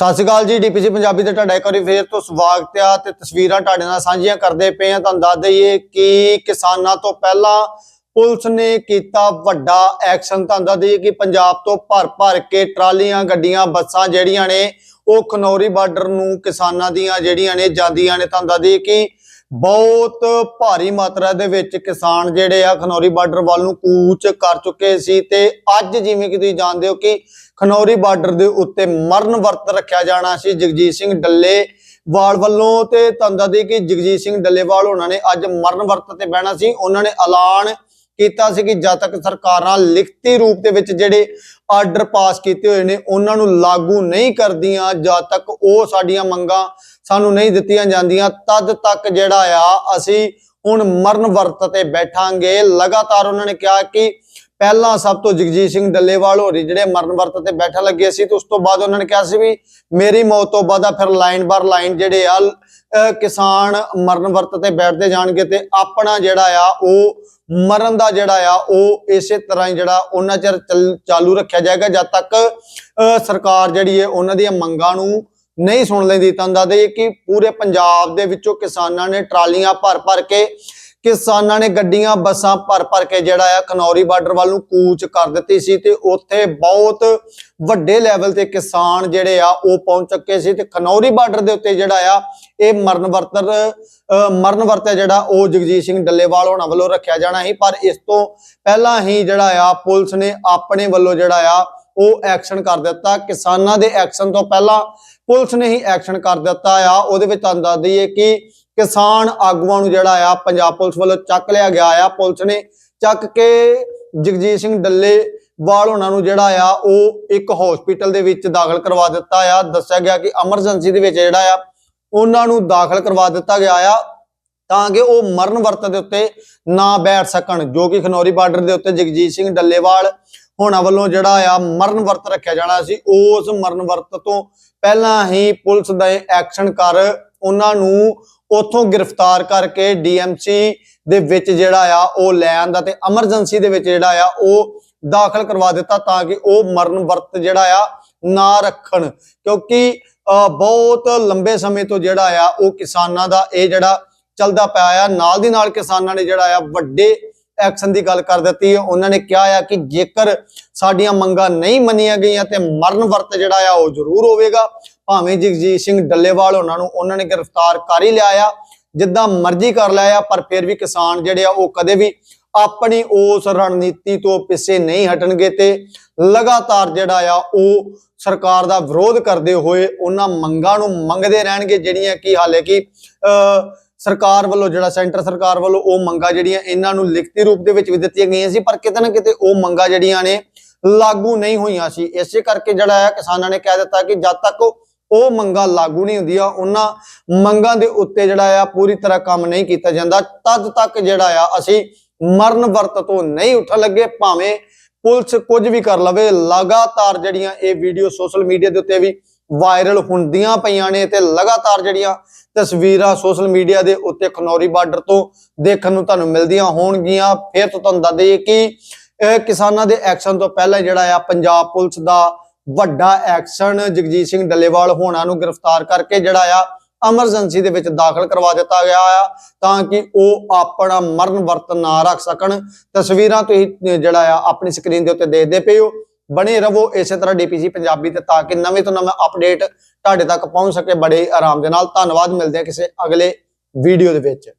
ਸਤਿ ਸ਼੍ਰੀ ਅਕਾਲ ਜੀ, ਡੀਪੀਸੀ ਪੰਜਾਬੀ ਤੇ ਤੁਹਾਡਾ ਇੱਕ ਵਾਰੀ ਫੇਰ ਤੋਂ ਸਵਾਗਤ ਆ ਤੇ ਤਸਵੀਰਾਂ ਤੁਹਾਡੇ ਨਾਲ ਸਾਂਝੀਆਂ ਕਰਦੇ ਪਏ ਆ ਤੁਹਾਨੂੰ ਦੱਸ ਦਈਏ ਕਿ ਕਿਸਾਨਾਂ ਤੋਂ ਪਹਿਲਾਂ ਪੁਲਿਸ ਨੇ ਕੀਤਾ ਵੱਡਾ ਐਕਸ਼ਨ। ਤੁਹਾਨੂੰ ਦੱਸ ਦਈਏ ਕਿ ਪੰਜਾਬ ਤੋਂ ਭਰ ਭਰ ਕੇ ਟਰਾਲੀਆਂ, ਗੱਡੀਆਂ, ਬੱਸਾਂ ਜਿਹੜੀਆਂ ਨੇ, ਉਹ ਖਨੌਰੀ ਬਾਰਡਰ ਨੂੰ ਕਿਸਾਨਾਂ ਦੀਆਂ ਜਿਹੜੀਆਂ ਨੇ ਜਾਂਦੀਆਂ ਨੇ। ਤੁਹਾਨੂੰ ਦੱਸ ਦਈਏ ਕਿ ਬਹੁਤ ਭਾਰੀ ਮਾਤਰਾ ਦੇ ਵਿੱਚ ਕਿਸਾਨ ਜਿਹੜੇ ਆ ਖਨੌਰੀ ਬਾਰਡਰ ਵੱਲ ਨੂੰ ਕੂਚ ਕਰ ਚੁੱਕੇ ਸੀ ਤੇ ਅੱਜ ਜਿਵੇਂ ਕਿ ਤੁਸੀਂ ਜਾਣਦੇ ਹੋ ਕਿ ਖਨੌਰੀ ਬਾਰਡਰ ਦੇ ਉੱਤੇ ਮਰਨ ਵਰਤ ਰੱਖਿਆ ਜਾਣਾ ਸੀ ਜਗਜੀਤ ਸਿੰਘ ਡੱਲੇ ਵਾਲ ਵੱਲੋਂ ਤੇ ਤੁਹਾਨੂੰ ਦੱਸ ਕਿ ਜਗਜੀਤ ਸਿੰਘ ਡੱਲੇਵਾਲ ਉਹਨਾਂ ਨੇ ਅੱਜ ਮਰਨ ਵਰਤ ਤੇ ਬਹਿਣਾ ਸੀ। ਉਹਨਾਂ ਨੇ ਐਲਾਨ ਕੀਤਾ ਸੀ ਕਿ ਜਦ ਤੱਕ ਸਰਕਾਰਾਂ ਲਿਖਤੀ ਰੂਪ ਦੇ ਵਿੱਚ ਜਿਹੜੇ ਆਰਡਰ ਪਾਸ ਕੀਤੇ ਹੋਏ ਨੇ, ਉਹਨਾਂ ਨੂੰ ਲਾਗੂ ਨਹੀਂ ਕਰਦੀਆਂ, ਜਦ ਤੱਕ ਉਹ ਸਾਡੀਆਂ ਮੰਗਾਂ ਸਾਨੂੰ ਨਹੀਂ ਦਿੱਤੀਆਂ ਜਾਂਦੀਆਂ, ਤਦ ਤੱਕ ਜਿਹੜਾ ਆ, ਅਸੀਂ ਹੁਣ ਮਰਨ ਵਰਤ ਤੇ ਬੈਠਾਂਗੇ। ਲਗਾਤਾਰ ਉਹਨਾਂ ਨੇ ਕਿਹਾ ਕਿ ਪਹਿਲਾਂ ਸਭ ਤੋਂ ਜਗਜੀਤ ਸਿੰਘ ਡੱਲੇਵਾਲ ਹੋਰੀ ਜਿਹੜੇ ਮਰਨ ਵਰਤ ਤੇ ਬੈਠਾ ਲੱਗੇ ਸੀ ਤੇ ਉਸ ਤੋਂ ਬਾਅਦ ਉਹਨਾਂ ਨੇ ਕਿਹਾ ਸੀ ਵੀ ਮੇਰੀ ਮੌਤ ਤੋਂ ਬਾਅਦ ਆ ਫਿਰ ਲਾਈਨ ਬਾਰ ਲਾਈਨ ਜਿਹੜੇ ਆ ਕਿਸਾਨ ਮਰਨ ਵਰਤ ਤੇ ਬੈਠਦੇ ਜਾਣਗੇ ਤੇ ਆਪਣਾ ਜਿਹੜਾ ਆ, ਉਹ ਮਰਨ ਦਾ ਜਿਹੜਾ ਆ, ਉਹ ਇਸੇ ਤਰ੍ਹਾਂ ਹੀ ਜਿਹੜਾ ਉਹਨਾਂ ਚਿਰ ਚੱਲ- ਚਾਲੂ ਰੱਖਿਆ ਜਾਏਗਾ। ਜਦ ਤੱਕ, ਅਹ, ਸਰਕਾਰ ਜਿਹੜੀ ਹੈ ਉਹਨਾਂ ਦੀਆਂ ਮੰਗਾਂ ਨੂੰ ਨਹੀਂ ਸੁਣ ਲੈਂਦੀ ਤਾਂ ਦੱਸਦੇ ਕਿ ਪੂਰੇ ਪੰਜਾਬ ਦੇ ਵਿੱਚੋਂ ਕਿਸਾਨਾਂ ਨੇ ਟਰਾਲੀਆਂ ਭਰ ਭਰ ਕੇ ਕਿਸਾਨਾਂ ਨੇ ਗੱਡੀਆਂ, ਬੱਸਾਂ ਭਰ ਭਰ ਕੇ ਜਿਹੜਾ ਆ ਖਨੌਰੀ ਬਾਰਡਰ ਵੱਲ ਨੂੰ ਕੂਚ ਕਰ ਦਿੱਤੀ ਸੀ ਤੇ ਉੱਥੇ ਬਹੁਤ ਵੱਡੇ ਲੈਵਲ ਤੇ ਕਿਸਾਨ ਜਿਹੜੇ ਆ ਉਹ ਪਹੁੰਚ ਚੁੱਕੇ ਸੀ ਤੇ ਖਨੌਰੀ ਬਾਰਡਰ ਦੇ ਉੱਤੇ ਜਿਹੜਾ ਆ ਇਹ ਮਰਨ ਵਰਤਰ ਅਹ ਮਰਨ ਵਰਤਿਆ ਜਿਹੜਾ ਉਹ ਜਗਜੀਤ ਸਿੰਘ ਡੱਲੇਵਾਲ ਹੋਣਾ ਵੱਲੋਂ ਰੱਖਿਆ ਜਾਣਾ ਸੀ। ਪਰ ਇਸ ਤੋਂ ਪਹਿਲਾਂ ਹੀ ਜਿਹੜਾ ਆ ਪੁਲਿਸ ਨੇ ਆਪਣੇ ਵੱਲੋਂ ਜਿਹੜਾ ਆ ਉਹ ਐਕਸ਼ਨ ਕਰ ਦਿੱਤਾ। ਕਿਸਾਨਾਂ ਦੇ ਐਕਸ਼ਨ ਤੋਂ ਪਹਿਲਾਂ ਪੁਲਿਸ ਨੇ ਹੀ ਐਕਸ਼ਨ ਕਰ ਦਿੱਤਾ ਆ। ਉਹਦੇ ਵਿੱਚ ਤੁਹਾਨੂੰ ਦੱਸ ਦਈਏ ਕਿ ਕਿਸਾਨ ਆਗੂਆਂ ਨੂੰ ਜਿਹੜਾ ਆ, ਪੰਜਾਬ ਪੁਲਿਸ ਵੱਲੋਂ ਚੱਕ ਲਿਆ ਗਿਆ ਆ। ਪੁਲਿਸ ਨੇ ਚੱਕ ਕੇ ਜਗਜੀਤ ਸਿੰਘ ਡੱਲੇ ਵਾਲ ਉਹਨਾਂ ਨੂੰ ਜਿਹੜਾ ਆ, ਉਹ ਇੱਕ ਹਸਪੀਟਲ ਦੇ ਵਿੱਚ ਦਾਖਲ ਕਰਵਾ ਦਿੱਤਾ ਆ। ਦੱਸਿਆ ਗਿਆ ਕਿ ਐਮਰਜੈਂਸੀ ਦੇ ਵਿੱਚ ਜਿਹੜਾ ਆ, ਉਹਨਾਂ ਨੂੰ ਦਾਖਲ ਕਰਵਾ ਦਿੱਤਾ ਗਿਆ ਆ ਤਾਂ ਕਿ ਉਹ ਮਰਨ ਵਰਤ ਦੇ ਉੱਤੇ ਨਾ ਬੈਠ ਸਕਣ, ਜੋ ਕਿ ਖਨੌਰੀ ਬਾਰਡਰ ਦੇ ਉੱਤੇ ਜਗਜੀਤ ਸਿੰਘ ਡੱਲੇਵਾਲ ਹੋਣਾ ਵੱਲੋਂ ਜਿਹੜਾ ਆ, ਮਰਨ ਵਰਤ ਰੱਖਿਆ ਜਾਣਾ ਸੀ। ਉਸ ਮਰਨ ਵਰਤ ਤੋਂ ਪਹਿਲਾਂ ਹੀ ਪੁਲਿਸ ਦਾ ਐਕਸ਼ਨ ਕਰ ਉਹਨਾਂ ਨੂੰ ਉੱਥੋਂ ਗ੍ਰਿਫਤਾਰ ਕਰਕੇ ਡੀਐਮਸੀ ਦੇ ਵਿੱਚ ਜਿਹੜਾ ਆ, ਉਹ ਲੈ ਆਂਦਾ ਤੇ ਐਮਰਜੈਂਸੀ ਦੇ ਵਿੱਚ ਜਿਹੜਾ ਆ, ਉਹ ਦਾਖਲ ਕਰਵਾ ਦਿੱਤਾ ਤਾਂ ਕਿ ਉਹ ਮਰਨ ਵਰਤ ਜਿਹੜਾ ਆ, ਨਾ ਰੱਖਣ। ਕਿਉਂਕਿ ਬਹੁਤ ਲੰਬੇ ਸਮੇਂ ਤੋਂ ਜਿਹੜਾ ਆ, ਉਹ ਕਿਸਾਨਾਂ ਦਾ ਇਹ ਜਿਹੜਾ ਚੱਲਦਾ ਪਿਆ ਆ, ਨਾਲ ਦੀ ਨਾਲ ਕਿਸਾਨਾਂ ਨੇ ਜਿਹੜਾ ਆ, ਵੱਡੇ ਐਕਸ਼ਨ ਦੀ ਗੱਲ ਕਰ ਦਿੱਤੀ ਹੈ। ਉਹਨਾਂ ਨੇ ਕਿਹਾ ਆ ਕਿ ਜੇਕਰ ਸਾਡੀਆਂ ਮੰਗਾਂ ਨਹੀਂ ਮੰਨੀਆਂ ਗਈਆਂ ਤੇ ਮਰਨ ਵਰਤ ਜਿਹੜਾ ਆ, ਉਹ ਜ਼ਰੂਰ ਹੋਵੇਗਾ। ਭਾਵੇਂ ਜਗਜੀਤ ਸਿੰਘ ਡੱਲੇਵਾਲ ਉਹਨਾਂ ਨੂੰ ਉਹਨਾਂ ਨੇ ਗ੍ਰਿਫਤਾਰ ਕਰ ਹੀ ਲਿਆ ਆ ਜਿੱਦਾਂ ਮਰਜ਼ੀ ਕਰ ਲਿਆ ਆ ਪਰ ਫਿਰ ਵੀ ਕਿਸਾਨ ਜਿਹੜੇ ਆ ਉਹ ਕਦੇ ਵੀ ਆਪਣੀ ਉਸ ਰਣਨੀਤੀ ਤੋਂ ਪਿੱਛੇ ਨਹੀਂ ਹਟਣਗੇ ਤੇ ਲਗਾਤਾਰ ਜਿਹੜਾ ਆ ਉਹ ਸਰਕਾਰ ਦਾ ਵਿਰੋਧ ਕਰਦੇ ਹੋਏ ਉਹਨਾਂ ਮੰਗਾਂ ਨੂੰ ਮੰਗਦੇ ਰਹਿਣਗੇ ਜਿਹੜੀਆਂ ਕਿ ਹਾਲੇ ਕਿ ਅਹ, ਸਰਕਾਰ ਵੱਲੋਂ ਜਿਹੜਾ ਸੈਂਟਰ ਸਰਕਾਰ ਵੱਲੋਂ ਉਹ ਮੰਗਾਂ ਜਿਹੜੀਆਂ ਇਹਨਾਂ ਨੂੰ ਲਿਖਤੀ ਰੂਪ ਦੇ ਵਿੱਚ ਵੀ ਦਿੱਤੀਆਂ ਗਈਆਂ ਸੀ ਪਰ ਕਿਤੇ ਨਾ ਕਿਤੇ ਉਹ ਮੰਗਾਂ ਜਿਹੜੀਆਂ ਨੇ ਲਾਗੂ ਨਹੀਂ ਹੋਈਆਂ ਸੀ। ਇਸੇ ਕਰਕੇ ਜਿਹੜਾ ਹੈ ਕਿਸਾਨਾਂ ਨੇ ਕਹਿ ਦਿੱਤਾ ਕਿ ਜਦ ਤੱਕ ਉਹ ਮੰਗਾਂ ਲਾਗੂ ਨਹੀਂ ਹੁੰਦੀਆਂ, ਉਹਨਾਂ ਮੰਗਾਂ ਦੇ ਉੱਤੇ ਜਿਹੜਾ ਆ ਪੂਰੀ ਤਰ੍ਹਾਂ ਕੰਮ ਨਹੀਂ ਕੀਤਾ ਜਾਂਦਾ। ਤਦ ਤੱਕ ਜਿਹੜਾ ਆ, ਅਸੀਂ ਮਰਨ ਵਰਤ ਤੋਂ ਨਹੀਂ ਉੱਠਣ ਲੱਗੇ, ਭਾਵੇਂ ਪੁਲਿਸ ਕੁਝ ਵੀ ਕਰ ਲਵੇ। ਲਗਾਤਾਰ ਜਿਹੜੀਆਂ ਇਹ ਵੀਡੀਓ ਸੋਸ਼ਲ ਮੀਡੀਆ ਦੇ ਉੱਤੇ ਵੀ ਵਾਇਰਲ ਹੁੰਦੀਆਂ ਪਈਆਂ ਨੇ ਤੇ ਲਗਾਤਾਰ ਜਿਹੜੀਆਂ ਤਸਵੀਰਾਂ ਸੋਸ਼ਲ ਮੀਡੀਆ ਦੇ ਉੱਤੇ ਖਨੌਰੀ ਬਾਰਡਰ ਤੋਂ ਦੇਖਣ ਨੂੰ ਤੁਹਾਨੂੰ ਮਿਲਦੀਆਂ ਹੋਣਗੀਆਂ। ਫਿਰ ਤੋਂ ਤੁਹਾਨੂੰ ਦੱਸ ਦਈਏ ਕਿ ਕਿਸਾਨਾਂ ਦੇ ਐਕਸ਼ਨ ਤੋਂ ਪਹਿਲਾਂ ਜਿਹੜਾ ਆ, ਪੰਜਾਬ ਪੁਲਿਸ ਦਾ ਵੱਡਾ ਐਕਸ਼ਨ ਜਗਜੀਤ ਸਿੰਘ ਡੱਲੇਵਾਲ ਹੋਣਾ ਨੂੰ ਗ੍ਰਿਫਤਾਰ ਕਰਕੇ ਜਿਹੜਾ ਆ ਐਮਰਜੈਂਸੀ ਦੇ ਵਿੱਚ ਦਾਖਲ ਕਰਵਾ ਦਿੱਤਾ ਗਿਆ ਆ, ਤਾਂ ਕਿ ਉਹ ਆਪਣਾ ਮਰਨ ਵਰਤ ਨਾ ਰੱਖ ਸਕਣ। ਤਸਵੀਰਾਂ ਤੁਸੀਂ ਜਿਹੜਾ ਆ, ਆਪਣੀ ਸਕਰੀਨ ਦੇ ਉੱਤੇ ਦੇਖਦੇ ਪਏ ਹੋ। ਬਣੇ ਰਹੋ ਇਸੇ ਤਰ੍ਹਾਂ ਡੀਪੀਸੀ ਪੰਜਾਬੀ ਤੇ ਤਾਂ ਕਿ ਨਵੇਂ ਤੋਂ ਨਵਾਂ ਅਪਡੇਟ ਤੁਹਾਡੇ ਤੱਕ ਪਹੁੰਚ ਸਕੇ ਬੜੇ ਆਰਾਮ ਦੇ ਨਾਲ। ਧੰਨਵਾਦ, ਮਿਲਦੇ ਆ ਕਿਸੇ ਅਗਲੇ ਵੀਡੀਓ ਦੇ ਵਿੱਚ।